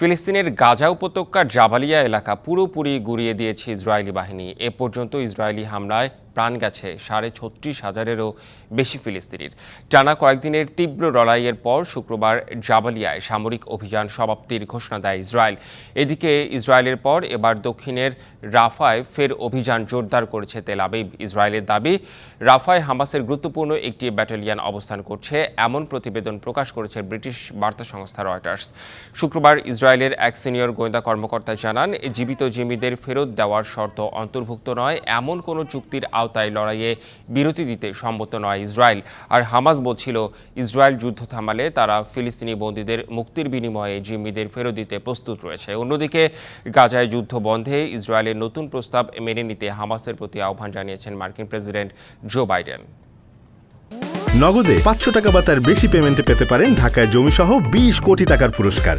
ফিলিস্তিনের গাজা উপত্যকার জাবালিয়া এলাকা পুরোপুরি গুড়িয়ে দিয়েছে ইসরায়েলি বাহিনী। এ পর্যন্ত ইসরায়েলি হামলায় প্রাণ গেছে সাড়ে ছত্রিশ হাজারেরও বেশি ফিলিস্তিনির। টানা কয়েকদিনের তীব্র লড়াইয়ের পর শুক্রবার জাবালিয়ায় সামরিক অভিযান সমাপ্তির ঘোষণা দেয় ইসরায়েল। এদিকে ইসরায়েলের পর এবার দক্ষিণের রাফায় ফের অভিযান জোরদার করেছে তেল আবিব। ইসরায়েলের দাবি, রাফায় হামাসের গুরুত্বপূর্ণ একটি ব্যাটালিয়ন অবস্থান করছে, এমন প্রতিবেদন প্রকাশ করেছে ব্রিটিশ বার্তা সংস্থা রয়টার্স। শুক্রবার ইসরায়েলের এক সিনিয়র গোয়েন্দা কর্মকর্তা জানান, জীবিত জিমিদের ফেরত দেওয়ার শর্ত অন্তর্ভুক্ত নয়, এমন কোনো চুক্তির আওতায় লড়াইয়ে বিরতি দিতে সম্মত নয় ইসরায়েল। আর হামাস বলছিল, ইসরায়েল যুদ্ধ থামালে তারা ফিলিস্তিনি বন্দীদের মুক্তির বিনিময়ে জিম্মিদের ফেরত দিতে প্রস্তুত রয়েছে। অন্যদিকে, গাজায় যুদ্ধ বন্ধে ইসরায়েলের নতুন প্রস্তাব মেনে নিতে হামাসের প্রতি আহ্বান জানিয়েছেন মার্কিন প্রেসিডেন্ট জো বাইডেন। নগদে পাঁচশো টাকা বা তার বেশি পেমেন্টে পেতে পারেন ঢাকায় জমিসহ বিশ কোটি টাকার পুরস্কার।